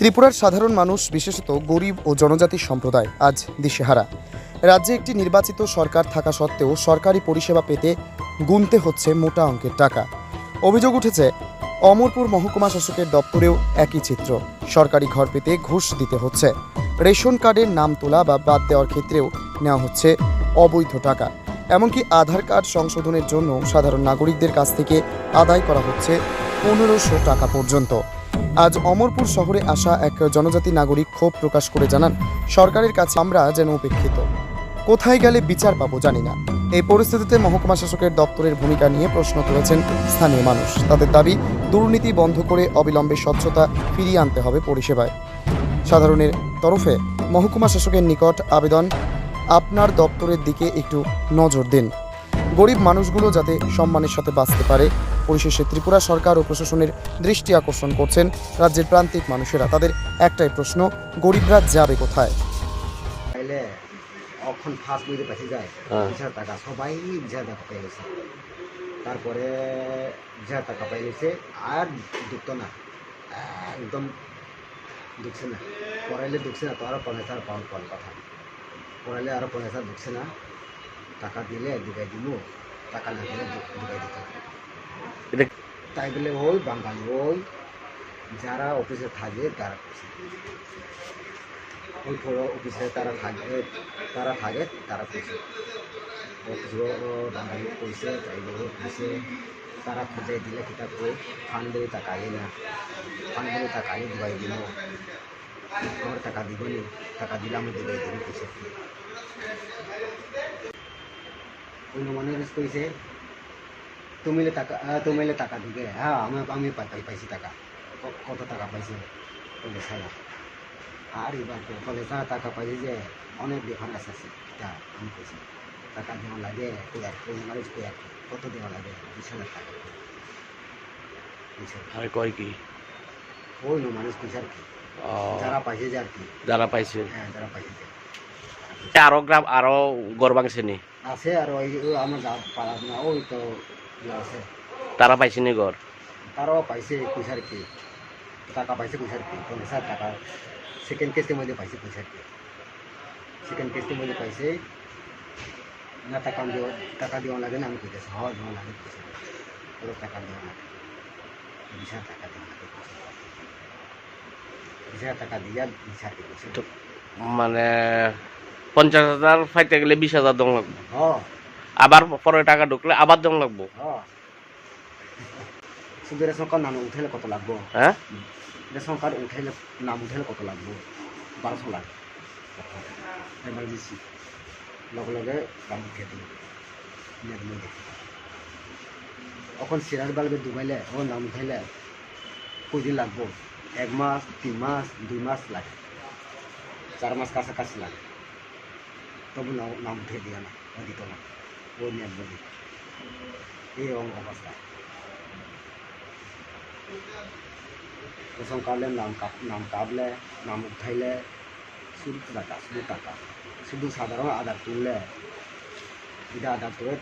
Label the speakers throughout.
Speaker 1: ত্রিপুরার সাধারণ মানুষ, বিশেষত গরিব ও জনজাতি সম্প্রদায়, আজ দিশেহারা। রাজ্যে একটি নির্বাচিত সরকার থাকা সত্ত্বেও সরকারি পরিষেবা পেতে গুনতে হচ্ছে মোটা অঙ্কের টাকা। অভিযোগ উঠেছে, অমরপুর মহকুমা শাসকের দপ্তরেও একই চিত্র। সরকারি ঘর পেতে ঘুষ দিতে হচ্ছে। রেশন কার্ডের নাম তোলা বা বাদ দেওয়ার ক্ষেত্রেও নেওয়া হচ্ছে অবৈধ টাকা। এমনকি আধার কার্ড সংশোধনের জন্য সাধারণ নাগরিকদের কাছ থেকে আদায় করা হচ্ছে পনেরোশো টাকা পর্যন্ত। আজ অমরপুর শহরে আসা এক জনজাতি নাগরিক ক্ষোভ প্রকাশ করে জানান, সরকারের কাছে আমরা যেন উপেক্ষিত। কোথায় গেলে বিচার পাবো জানি না। এই পরিস্থিতিতে মহকুমা শাসকের দপ্তরের ভূমিকা নিয়ে প্রশ্ন তুলেছেন স্থানীয় মানুষ। তাদের দাবি, দুর্নীতি বন্ধ করে অবিলম্বে স্বচ্ছতা ফিরিয়ে আনতে হবে পরিষেবায়। সাধারণের তরফে মহকুমা শাসকের নিকট আবেদন, আপনার দপ্তরের দিকে একটু নজর দিন। গরিব মানুষগুলো যাতে সম্মানের সাথে বাঁচতে পারে পরিশেষে ত্রিপুরা সরকার ও প্রশাসনের দৃষ্টি আকর্ষণ করছেন রাজ্যের প্রান্তিক মানুষেরা। তাদের একটাই প্রশ্ন গরিবরা যাবে কোথায়?
Speaker 2: পাইলে অখন ফার্স্ট বুঝতে পারছি যায়
Speaker 3: হ্যাঁ।
Speaker 2: বিশ হাজার টাকা সবাই বিশ হাজার টাকা পেয়ে গেছে। তারপরে বিশ হাজার টাকা পেয়ে গেছে আর ঢুকতো না একদম ঢুকছে না। পড়াইলে ঢুকছে না তো আরও পনেরো হাজার পাউন্ড পাওয়ার কথা। পড়াইলে আরও পনেরো হাজার ঢুকছে না টাকা দিলে ঢুকাই দিব টাকা না দিলে ঢুকাই দিত তাই বলে ওই বাঙালি ওই যারা অফিসে থাকে তারা ওই অফিসে তারা থাকে তারা থাকে, তারা অফিস বাঙালি কইছে তাই বলে কইছে তারা খুঁজে দিলে কিতাব কই ফান্ডে আইয়ে না। ফান্ডে আইয়ে দিবাই দিল। আমার টাকা দিব নি? টাকা দিলে আমি দিবাই দিব কইছে অন্য মানুষ কইছে তুমিলে টাকা তুমিলে টাকা দিবে। হ্যাঁ আমি আমি পাই- পাই- পাইছি টাকা। কত টাকা পাইছে? বলে সারা আর এবার বলে স্যার টাকা পাইছে যে অনেক ডিফারেন্স আছে তা আমি কইছি টাকা দেওয়া লাগে মানুষ কত দেওয়া লাগে? বিশ হাজার টাকা
Speaker 3: আর কয় কি?
Speaker 2: ওই নো মানুষ কইছে আর কি। যারা পাইছে যে আর কি।
Speaker 3: যারা পাইছে।
Speaker 2: হ্যাঁ যারা পাইছে।
Speaker 3: আরও গ্রাম আরও গড় ভাঙছে নি
Speaker 2: আছে আর ওই আমার পাড়া না ওই তো
Speaker 3: তারা পাইছে নি গড়
Speaker 2: তারাও পাইছে পয়সার কি? টাকা পাইছে পয়সার কি? পঞ্চাশ হাজার টাকা। সেকেন্ড কেসের মধ্যে পাইছে পয়সার কি? সেকেন্ড কেসের মধ্যে পাইছে। না টাকা দেওয়া টাকা দেওয়া লাগে না আমি কইতেছি হওয়া দেওয়া লাগে পয়সা ওরা টাকা দেওয়া লাগে। বিশ হাজার টাকা দেওয়া লাগে। বিশ হাজার টাকা দিয়া বিশ হাজার
Speaker 3: মানে পঞ্চাশ হাজার ফাইতে গেলে বিশ হাজার দম লাগবো।
Speaker 2: হ
Speaker 3: আবার পরে টাকা ঢুকলে আবার দম লাগবো।
Speaker 2: হ শুধু রেশন কার্ড নাম উঠাইলে কত লাগবো?
Speaker 3: হ্যাঁ?
Speaker 2: রেশন কার্ড উঠাইলে নাম উঠাইলে কত লাগবো? বারোশো লাগে এমার্জেন্সি লগে লগে নাম উঠিয়ে দিল এখন সিরাজ বালবে ডুবাইলে ও নাম উঠাইলে কদিন লাগবো? এক মাস তিন মাস দুই মাস লাগে। চার মাস কাছাকাছি লাগে। তবু নাম উঠে দিয়ে না দিত না। ও নেট বলি এই অবস্থা। কার্ডে নাম কাট নাম কাটলে নাম উঠাইলে শুধু টাকা শুধু টাকা। শুধু সাধারণ আধার তুললে এটা আধার তুলে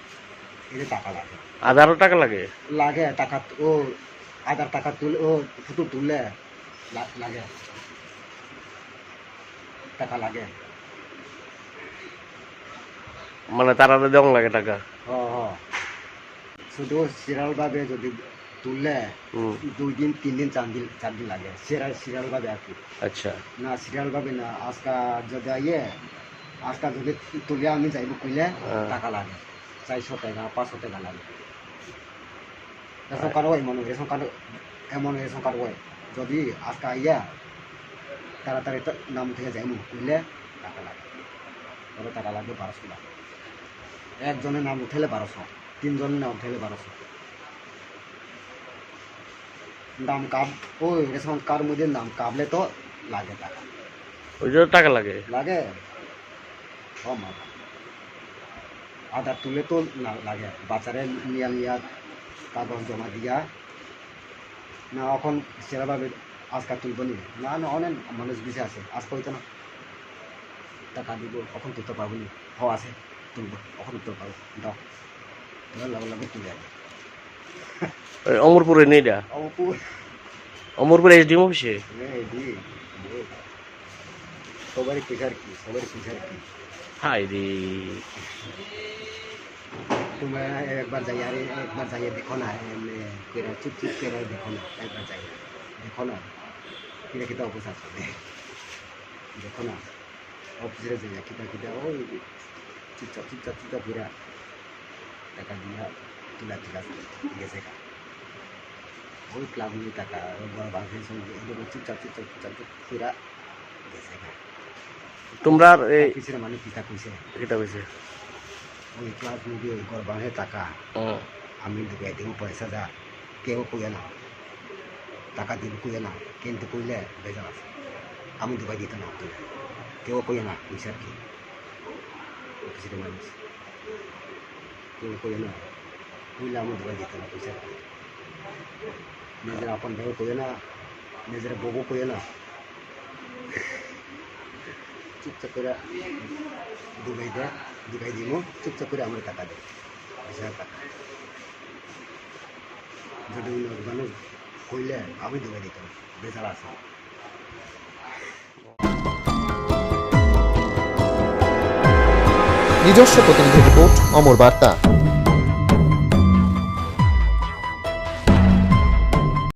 Speaker 2: এটা টাকা লাগে।
Speaker 3: আধারও টাকা লাগে?
Speaker 2: লাগে টাকা ও আধার টাকা তুলে ও ফুটো তুললে লাগে। টাকা লাগে।
Speaker 3: মানে তারা দম লাগে টাকা।
Speaker 2: শুধু সিরিয়ালভাবে যদি তুললে দুই দিন তিন দিন চার দিন চার দিন লাগে। সিরিয়াল সিরিয়ালভাবে আর কি।
Speaker 3: আচ্ছা।
Speaker 2: না সিরিয়াল ভাবে না আজকা যদি আইয়ে আজকা যদি তুলে আমি যাইব কইলে
Speaker 3: হ্যাঁ।
Speaker 2: টাকা লাগে। চারশো টাকা পাঁচশো টাকা লাগে। রেশন কার্ড হয় এমন রেশন কার্ড এমন রেশন কার্ড হয়। যদি আজকা আইয়া তাড়াতাড়ি নাম থেকে যাইমু কইলে টাকা লাগে। তবে টাকা লাগবে বারোশো লাগে একজনের নাম উঠেলে বারোশো তিনজনের নাম উঠেলে বারোশো। দাম কাব ওই রেশন কার্ড মধ্যে দাম কাবলে তো লাগে টাকা।
Speaker 3: ওই জন্য টাকা লাগে?
Speaker 2: লাগে? ও মা। আধার তুলে তো লাগে। বাচ্চারে নিয়া নিয়া কাগজ জমা দিয়া। না এখন সেরাভাবে আজকাল তুলব নি। না না অনেক মানুষ বেশি আছে। আজকে হইতো না। টাকা দিব এখন তুলতে পারব নি। হ আছে।
Speaker 3: অমরপুরে নেই এটা অমরপুরে এসডিএম অফিসে?
Speaker 2: সবারই প্রেশার কি সবারই প্রেশার কি?
Speaker 3: হাই রে।
Speaker 2: তোমরা একবার যাই আরে একবার যাইয়ে দেখো না এমনি করে চুপ চুপ করে দেখো না একবার যাই। দেখো না কিনা কিতা অবস্থা চলে দেখো না অফিসে যাই কিতা কিতা ওই চুপচাপ চুপচাপ চুপচাপ করে টাকা দিয়া তুলা তুলা গেছে গা ওই ক্লাব টাকা বড় বাংলাদেশ এগুলো চুপচাপ চুপচাপ চুপচাপ চুপ গেছে গা
Speaker 3: তোমরা এই
Speaker 2: অফিসের কিতা কইছে
Speaker 3: এটা কইছে
Speaker 2: ওই ক্লাব নিয়ে গড় বাংলাদেশ টাকা আমি ঢুকাই দিব পয়সা যা কেউ কইয়া না টাকা দিব কইয়া না কিন্তু কইলে বেজাল আছে আমি ঢুকাই দিতে না কেউ কইয়া না পয়সার কি অফিসের মানুষ কেউ কইয়া না কইলে আমি ঢুকাই দিতে না পয়সার কি নিজের আপন ভাবে কইয়া না নিজের বউ কইয়া না চুপচাপ করে ডুবাই দেয় ডুবাই দিব চুপচাপ করে আমার টাকা দেয় পয়সার টাকা যদি মানুষ কইলে আমি ডুবাই দিতাম বেজাল আছে
Speaker 1: নিজস্ব প্রতিনিধি রিপোর্ট অমর বার্তা।